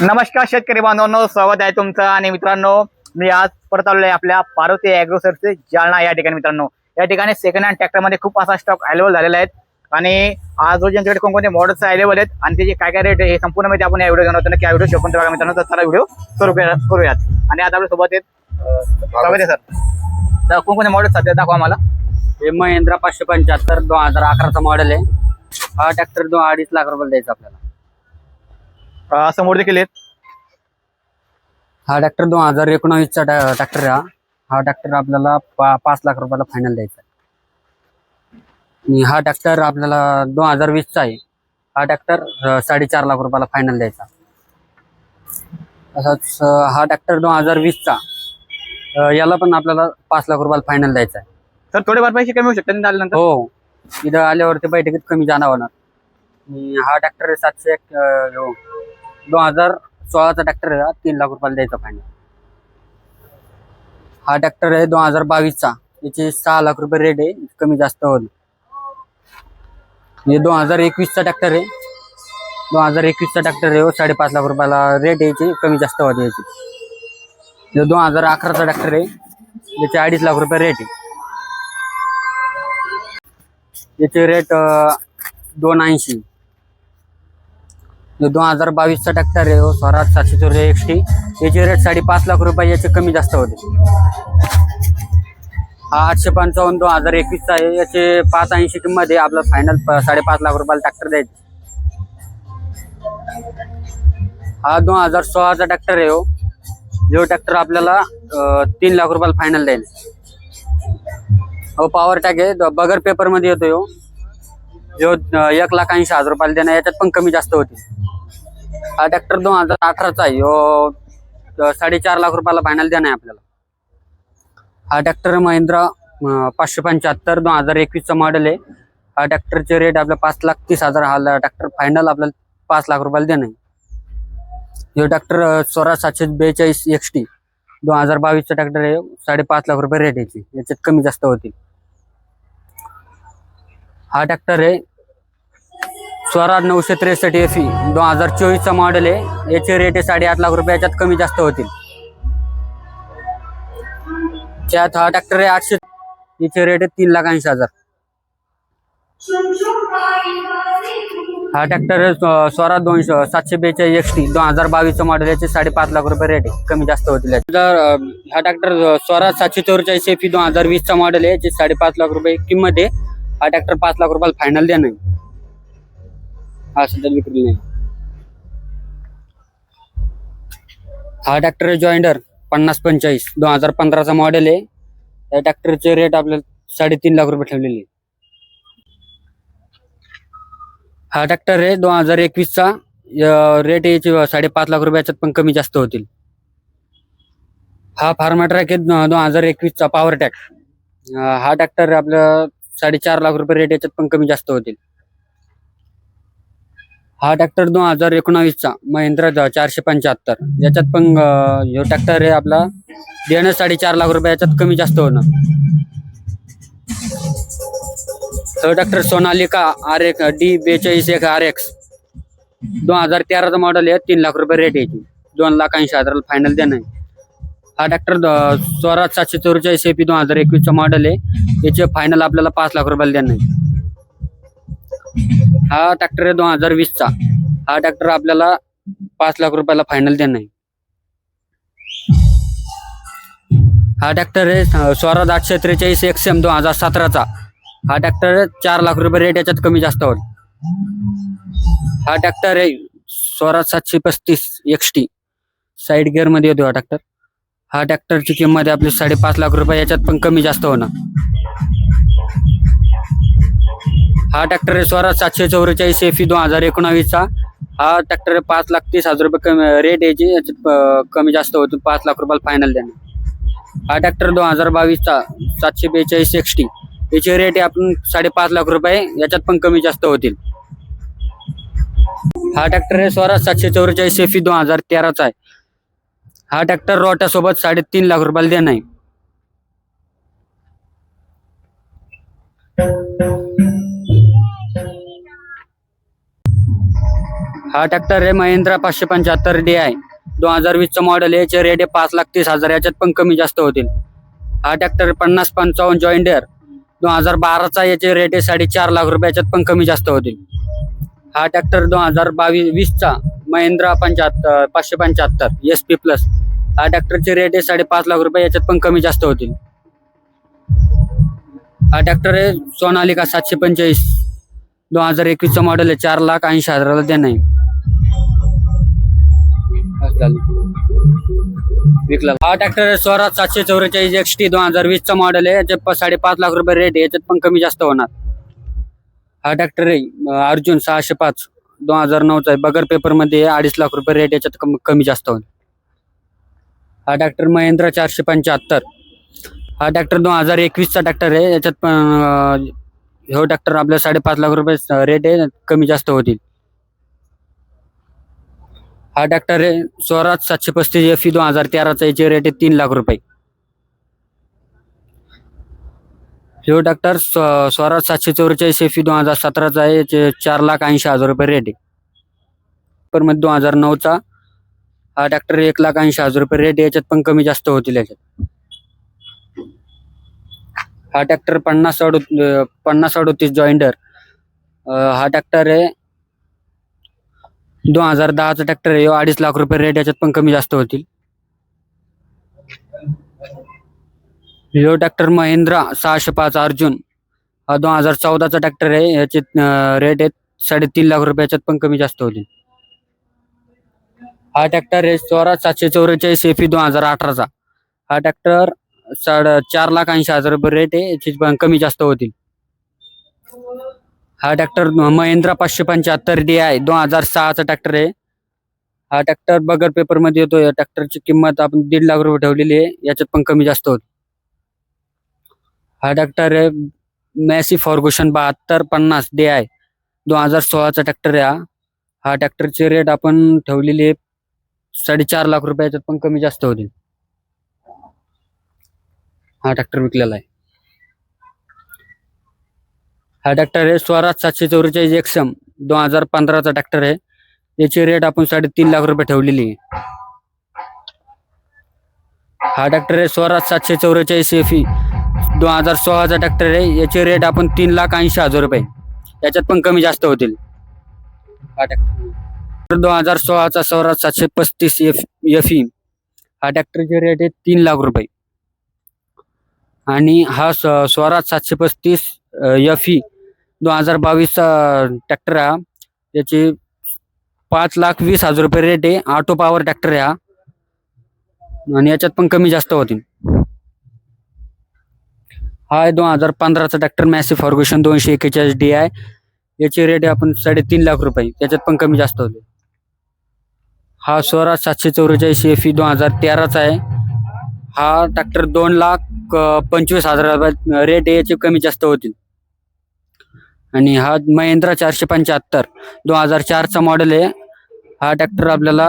नमस्कार शेतकरी बांधवांनो स्वागत आहे तुमचं आणि मित्रांनो मी आज परत आलोय आपल्या पार्वती ॲग्रोसरचे जालना या ठिकाणी मित्रांनो. या ठिकाणी सेकंड हँड ट्रॅक्टरमध्ये खूप असा स्टॉक अवेलेबल झालेला आहे. आणि आज रोज यांच्याकडे कोणकोणते मॉडेल्स अवेलेबल आहेत आणि त्याचे काय काय रेट आहे हे संपूर्ण माहिती आपण या व्हिडिओ घेणार होतो की या व्हिडिओ शोधून बघा मित्रांनो तर चला व्हिडिओ सुरू करूया- करूयात. आणि आता आपल्यासोबत आहेत स्वागत आहे सर तर कोणकोणते मॉडेल्स सध्या दाखवा आम्हाला हे महिंद्रा पाचशे पंच्याहत्तर दोन हजार अकराचा मॉडेल आहे. हा ट्रॅक्टर दोन अडीच लाख रुपये द्यायचा आपल्याला. समोर देखील आहेत. हा ट्रॅक्टर दोन हजार एकोणावीसचा ट्रॅक्टर आहे हा. हा ट्रॅक्टर आपल्याला पा- पाच लाख रुपयाला फायनल द्यायचा आहे. आणि हा ट्रॅक्टर आपल्याला दोन हजार वीसचा आहे. हा ट्रॅक्टर साडेचार लाख रुपयाला फायनल द्यायचा. तसंच हा ट्रॅक्टर दोन हजार वीसचा याला पण आपल्याला पाच लाख रुपयाला फायनल द्यायचा आहे. सर थोडेफार पैसे कमी होऊ शकतात हो. इथं आल्यावरती बैठकीत कमी जाणार होणार. आणि हा ट्रॅक्टर सातशे एक ह्यो, दोन हजार सोळाचा ट्रॅक्टर आहे हा, तीन लाख रुपयाला द्यायचा फायनल हा ट्रॅक्टर आहे दोन हजार बावीसचा. याचे सहा लाख रुपये रेट आहे. कमी जास्त होईल. हे दोन हजार एकवीसचा ट्रॅक्टर आहे. दोन हजार एकवीसचा ट्रॅक्टर आहे. साडेपाच लाख रुपयाला रेट याची. कमी जास्त होते याची. हे दोन हजार अकराचा ट्रॅक्टर आहे. याचे अडीच लाख रुपये रेट आहे. याचे रेट दोन ऐंशी. दोन हजार बावीसचा ट्रॅक्टर आहे हो, स्वराज सातशे चौदा एक्स टी याचे रेट साडेपाच लाख रुपये याचे कमी जास्त होते. हा आठशे पंचावन्न दोन हजार एकवीसचा आहे. याचे पाच ऐंशी किंमत आहे. आपला फायनल साडेपाच लाख रुपयाला ट्रॅक्टर द्यायचे. हा दोन हजार सोळाचा ट्रॅक्टर आहे हो. जो ट्रॅक्टर आपल्याला तीन लाख रुपयाला फायनल द्यायला हो पॉवर टॅग आहे. बगर पेपरमध्ये येतो यो हो. जो एक लाख ऐंशी हजार रुपयाला देणार याच्यात पण कमी जास्त होते. हा ट्रॅक्टर दोन हजार अठराचा आहे. साडेचार लाख रुपयाला फायनल देणार आहे आपल्याला. हा ट्रॅक्टर महिंद्रा पाचशे पंच्याहत्तर दोन हजार एकवीसचा मॉडेल आहे. हा ट्रॅक्टरचे रेट आपल्या पाच लाख तीस हजार हा ट्रॅक्टर फायनल आपल्याला पाच लाख रुपयाला देणं आहे. हे ट्रॅक्टर सोळा सातशे बेचाळीस एक्स टी दोन हजार बावीसचा ट्रॅक्टर आहे. साडेपाच लाख रुपये रेट याची. याच्यात कमी जास्त होतील. हा ट्रॅक्टर आहे स्वराज नऊशे त्रेसष्ट एफ ई दोन हजार चोवीसचा मॉडेल आहे. याचे रेट आहे साडेआठ लाख रुपये याच्यात कमी जास्त होतील. त्यात हा ट्रॅक्टर आहे आठशे. याचे रेट आहे तीन लाख ऐंशी हजार. हा ट्रॅक्टर स्वराज दोनशे सातशे बेचाळीस एक्स टी दोन हजार बावीसचं मॉडेल याचे साडेपाच लाख रुपये रेट आहे. कमी जास्त होतील जर, हा ट्रॅक्टर स्वराज सातशे चौवेचाळीस एफ दोन हजार वीसचा मॉडेल आहे. याचे साडेपाच लाख रुपये किंमत आहे. हा ट्रॅक्टर पाच लाख रुपयाला फायनल देणं आहे. हा सध्या विक्री नाही. हा ट्रॅक्टर जॉइंडर पन्नास पंचेचाळीस. दोन हजार पंधराचा मॉडेल आहे. या ट्रॅक्टरचे रेट आपल्याला साडेतीन लाख रुपये ठेवलेले हा ट्रॅक्टर आहे. दोन हजार एकवीसचा. रेट याची साडेपाच लाख रुपये याच्यात पण कमी जास्त होतील. हा फार्मा ट्रॅक आहे. दोन हजार एकवीसचा पॉवर टॅक हा ट्रॅक्टर आपलं साडेचार लाख रुपये रेट याच्यात पण कमी जास्त होतील. हा ट्रॅक्टर दोन हजार एकोणावीसचा महिंद्रा चारशे पंच्याहत्तर. याच्यात पण अं, ह्यो ट्रॅक्टर आहे आपला देणं साडेचार लाख रुपये याच्यात कमी जास्त होणार. तो tractor Sonalika R X D बेचाळीस एक आर एक्स. दोन हजार तेराचं मॉडेल आहे तीन लाख रुपये रेट याची दोन लाख ऐंशी हजाराला फायनल देणं आहे. हा ट्रॅक्टर द- स्वराज सातशे चौवेचाळीस एपी दोन हजार एकवीसचा मॉडेल आहे. याचे फायनल आपल्याला पाच लाख रुपयाला देणं आहे. हा ट्रॅक्टर आहे दोन हजार वीसचा हा ट्रॅक्टर आपल्याला पाच लाख रुपयाला फायनल देणार आहे. हा ट्रॅक्टर आहे स्वराज आठशे त्रेचाळीस एक्स एम दोन हजार सतराचा हा ट्रॅक्टर चार लाख रुपये रेट याच्यात कमी जास्त होईल. हा ट्रॅक्टर आहे स्वराज सातशे पस्तीस एक्स टी साईड गिअरमध्ये येतो हा ट्रॅक्टर. हा ट्रॅक्टरची किंमत आहे आपली साडेपाच लाख रुपये याच्यात पण कमी जास्त होणार. हा ट्रॅक्टर स्वराज सातशे चौवेचाळीस एफी दोन हजार एकोणावीसचा. हा ट्रॅक्टर पाच लाख तीस हजार रुपये कमी रेट याची याच्यात कमी जास्त होतो पाच लाख रुपयाला फायनल देणार. हा ट्रॅक्टर दोन हजार बावीसचा सातशे बेचाळीस एक्सटी याचे याची रेट आपण साडेपाच लाख रुपये याच्यात पण कमी जास्त होतील. हा ट्रॅक्टर हे स्वराज सातशे चौवेचाळीस एफी दोन हजार तेराचा आहे. हा ट्रॅक्टर रोट्यासोबत साडेतीन लाख रुपयाला देणार आहे. हा ट्रॅक्टर आहे महिंद्रा पाचशे पंच्याहत्तर डी आहे. दोन हजार वीसचं मॉडेल याचे रेट आहे पाच लाख तीस हजार. याच्यात पण कमी जास्त होतील. हा ट्रॅक्टर पन्नास पंचावन्न जॉईन डेअर दोन हजार बाराचा याचे रेट आहे साडेचार लाख रुपये. याच्यात पण कमी जास्त होतील. हा ट्रॅक्टर दोन हजार बावीस वीसचा महिंद्रा पंच्याहत्तर पाचशे पंच्याहत्तर एस पी प्लस हा ट्रॅक्टरचे रेट आहे साडेपाच लाख रुपये. याच्यात पण कमी जास्त होतील. हा ट्रॅक्टर आहे सोनालिका सातशे पंचेचाळीस. दोन हजार एकवीसचं मॉडेल आहे. चार लाख ऐंशी हजाराला देणं आहे. विकला. हा ट्रॅक्टर स्वराज सातशे चौवेचाळीस एक्स टी दोन हजार वीस चा मॉडेल आहे. याच्यात साडेपाच लाख रुपये रेट आहे. याच्यात पण कमी जास्त होणार. हा ट्रॅक्टर आहे. अर्जुन सहाशे पाच दोन हजार नऊचा आहे. बगर पेपरमध्ये मध्ये अडीच लाख रुपये रेट याच्यात कम- कमी जास्त होईल हा ट्रॅक्टर महिंद्रा चारशे पंच्याहत्तर. हा ट्रॅक्टर दोन हजार एकवीसचा ट्रॅक्टर आहे. याच्यात पण हो ट्रॅक्टर आपल्या साडेपाच लाख रुपये रेट आहे. कमी जास्त होतील. हा ट्रॅक्टर आहे. स्वराज सातशे पस्तीस एफ ई दोन हजार तेराचा याचे रेट आहे तीन लाख रुपये. ह्यो ट्रॅक्टर स्व- स्वराज सातशे चौवेचाळीस एफ ई दोन हजार सतराचा आहे. याचे चार लाख ऐंशी हजार रुपये रेट आहे. मध्ये दोन हजार नऊचा हा ट्रॅक्टर एक लाख ऐंशी हजार रुपये रेट आहे. याच्यात पण कमी जास्त होतील याच्यात. हा ट्रॅक्टर पन्नास अडो पन्नास अडोतीस जॉईंडर हा ट्रॅक्टर आहे दोन हजार दहाचा ट्रॅक्टर आहे. ह्यो अडीच लाख रुपये रेट याच्यात पण कमी जास्त होतील. ह्यो ट्रॅक्टर महिंद्रा सहाशे पाच अर्जुन. हा दोन हजार चौदाचा ट्रॅक्टर आहे. याचे रेट आहेत साडेतीन लाख रुपये याच्यात पण कमी जास्त होतील. हा ट्रॅक्टर आहे चौरा सातशे चौवेचाळीस एफी दोन हजार अठराचा. हा ट्रॅक्टर साडे चार लाख ऐंशी हजार रुपये रेट आहे. याची पण कमी जास्त होतील. हा ट्रॅक्टर महिंद्रा पाचशे पंच्याहत्तर डी आहे दोन हजार सहाचा ट्रॅक्टर आहे. हा ट्रॅक्टर बगर पेपरमध्ये येतो या ट्रॅक्टरची किंमत आपण दीड लाख रुपये ठेवलेली आहे. याच्यात पण कमी जास्त होत. हा ट्रॅक्टर आहे मॅसी फॉर्गुशन बहात्तर पन्नास डी आहे दोन हजार सोळाचा ट्रॅक्टर आहे हा. हा ट्रॅक्टरचे रेट आपण ठेवलेली आहे. साडेचार लाख रुपये याच्यात पण कमी जास्त होतील. हा ट्रॅक्टर विकलेला आहे. हा ट्रॅक्टर आहे स्वराज सातशे चौवेचाळीस एक्सम दोन हजार पंधराचा ट्रॅक्टर आहे. याची रेट आपण साडेतीन लाख रुपये ठेवलेली आहे. हा ट्रॅक्टर आहे स्वराज सातशे चौवेचाळीस एफी दोन हजार सोळाचा ट्रॅक्टर आहे. याची रेट आपण तीन लाख ऐंशी हजार रुपये. याच्यात पण कमी जास्त होतील. हा ट्रॅक्टर दोन हजार सोळाचा स्वराज सातशे पस्तीस एफ एफी हा ट्रॅक्टरची रेट आहे तीन लाख रुपये. आणि हा स्वराज सातशे पस्तीस एफ ई दोन हजार बावीसचा ट्रॅक्टर हा. याची पाच लाख वीस हजार रुपये रेट आहे. ऑटो पॉवर ट्रॅक्टर आहे हा. आणि याच्यात पण कमी जास्त होतील. हा आहे दोन हजार पंधराचा ट्रॅक्टर मॅसी फॉर्ग्युशन दोनशे एक्केचाळीस डी आहे. याची रेट आहे आपण साडेतीन लाख रुपये. त्याच्यात पण कमी जास्त होते हा स्वराज सातशे चौवेचाळीस एफ ई दोन हजार तेराचा आहे. हा ट्रॅक्टर दोन लाख पंचवीस हजार रुपये रेट आहे. याचे कमी जास्त होतील. आणि हा महिंद्रा चारशे पंच्याहत्तर. दोन हजार चारचा मॉडेल आहे. हा ट्रॅक्टर आपल्याला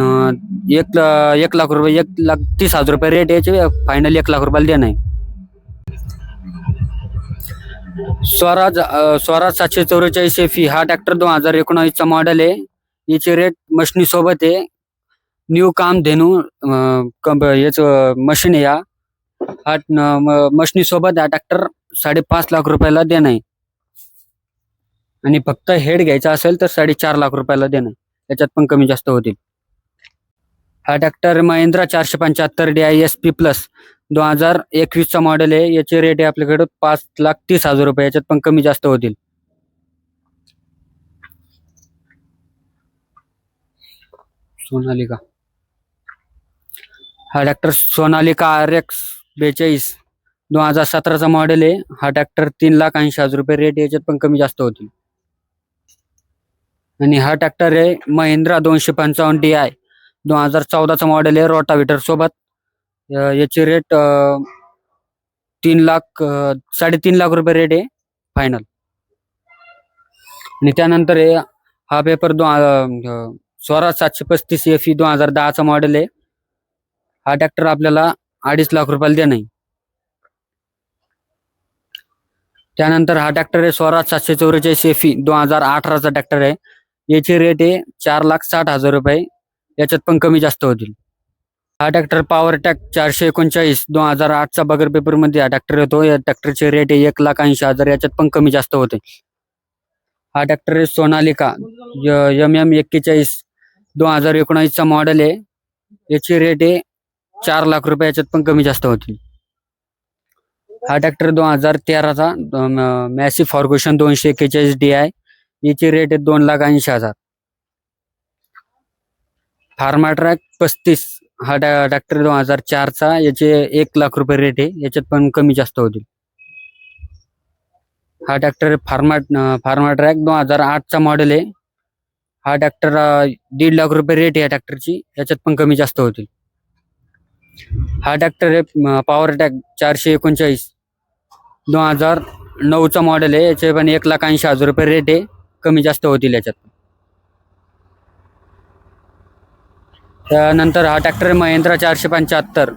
अं, एक एक लाख रुपये एक लाख तीस हजार रुपये रेट याचे फायनल एक लाख रुपयाला देणं आहे. स्वराज अं, स्वराज सातशे चौवेचाळीस एफ हा ट्रॅक्टर दोन हजार एकोणावीसचा मॉडेल आहे. याचे रेट मशनी सोबत आहे. न्यू काम धेनू अं, कंप याच मशीन आहे या हा मशनी सोबत हा ट्रॅक्टर साडेपाच लाख रुपयाला देणं आहे. आणि फक्त हेड घ्यायचा असेल तर साडेचार लाख रुपयाला देणं. त्याच्यात याच्यात पण कमी जास्त होतील. हा ट्रॅक्टर महिंद्रा चारशे पंच्याहत्तर D I S P plus दोन हजार एकवीसचा मॉडेल आहे. याचे रेट आहे आपल्याकडे पाच लाख तीस हजार रुपये. याच्यात पण कमी जास्त होतील. सोनालिका. हा ट्रॅक्टर सोनालिका आर एक्स बेचाळीस. दोन हजार सतराचा मॉडेल आहे. हा ट्रॅक्टर तीन लाख ऐंशी हजार रुपये रेट याच्यात पण कमी जास्त होतील. आणि हा ट्रॅक्टर आहे महिंद्रा दोनशे पंचावन्न डी आय. दोन हजार चौदाचा मॉडेल आहे रोटावेटर सोबत. अं, याची रेट अं, तीन लाख अं, साडेतीन लाख रुपये रेट आहे फायनल आणि त्यानंतर आहे हा पेपर दोन अं, स्वराज सातशे पस्तीस एफ ई दोन हजार दहाचा मॉडेल आहे. हा ट्रॅक्टर आपल्याला अडीच लाख रुपयाला देणं आहे त्यानंतर हा ट्रॅक्टर आहे स्वराज सातशे चौवेचाळीस एफ ई दोन हजार अठराचा ट्रॅक्टर आहे. याचे रेट आहे चार लाख साठ हजार रुपये. याच्यात पण कमी जास्त होतील. हा ट्रॅक्टर पॉवर टॅक चारशे एकोणचाळीस दोन हजार आठचा बगर पेपरमध्ये हा ट्रॅक्टर येतो. या ट्रॅक्टरचे रेट आहे एक लाख ऐंशी हजार. याच्यात पण कमी जास्त होते. हा ट्रॅक्टर आहे सोनालिका. एम एम एक्केचाळीस दोन हजार एकोणावीसचा मॉडेल आहे. याची रेट आहे चार लाख रुपये. याच्यात पण कमी जास्त होतील. हा ट्रॅक्टर दोन हजार तेराचा मॅसी फॉर्ग्युशन दोनशे एक्केचाळीस डी आय याची रेट आहे दोन लाख ऐंशी हजार. फार्मा ट्रॅक पस्तीस हा डॉक्टर ट्रॅक्टर दोन हजार चारचा याचे एक लाख रुपये रेट आहे याच्यात पण कमी जास्त होतील. हा ट्रॅक्टर फार्मा फार्मा ट्रॅक दोन हजार आठचा मॉडेल आहे. हा ट्रॅक्टर दीड लाख रुपये रेट आहे या ट्रॅक्टरची याच्यात पण कमी जास्त होतील. हा ट्रॅक्टर आहे पॉवर टॅक चारशे एकोणचाळीस. दोन हजार नऊचा मॉडेल आहे याचे पण एक लाख ऐंशी हजार रुपये रेट आहे. कमी जास्त होतील याच्यात. त्यानंतर हा ट्रॅक्टर आहे महिंद्रा चारशे पंच्याहत्तर.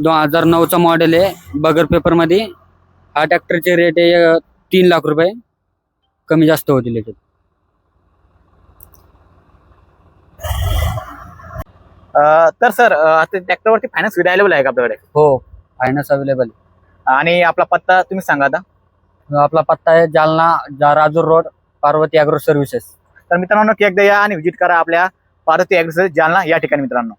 दोन हजार नऊचा मॉडेल आहे बगर पेपरमध्ये हा ट्रॅक्टरचे रेट आहे तीन लाख रुपये. कमी जास्त होतील याच्यात. तर सर ट्रॅक्टरवरती फायनान्स सुविधा अवेलेबल आहे का आपल्याकडे? हो फायनान्स अवेलेबल आणि आपला पत्ता तुम्ही सांगा आता. आपला पत्ता आहे जालना जा Rajur road Parvati agro services तर मित्रांनो की एकदा या आणि व्हिजिट करा आपल्या पार्वती ॲग्रोसर्विस जालना या ठिकाणी मित्रांनो.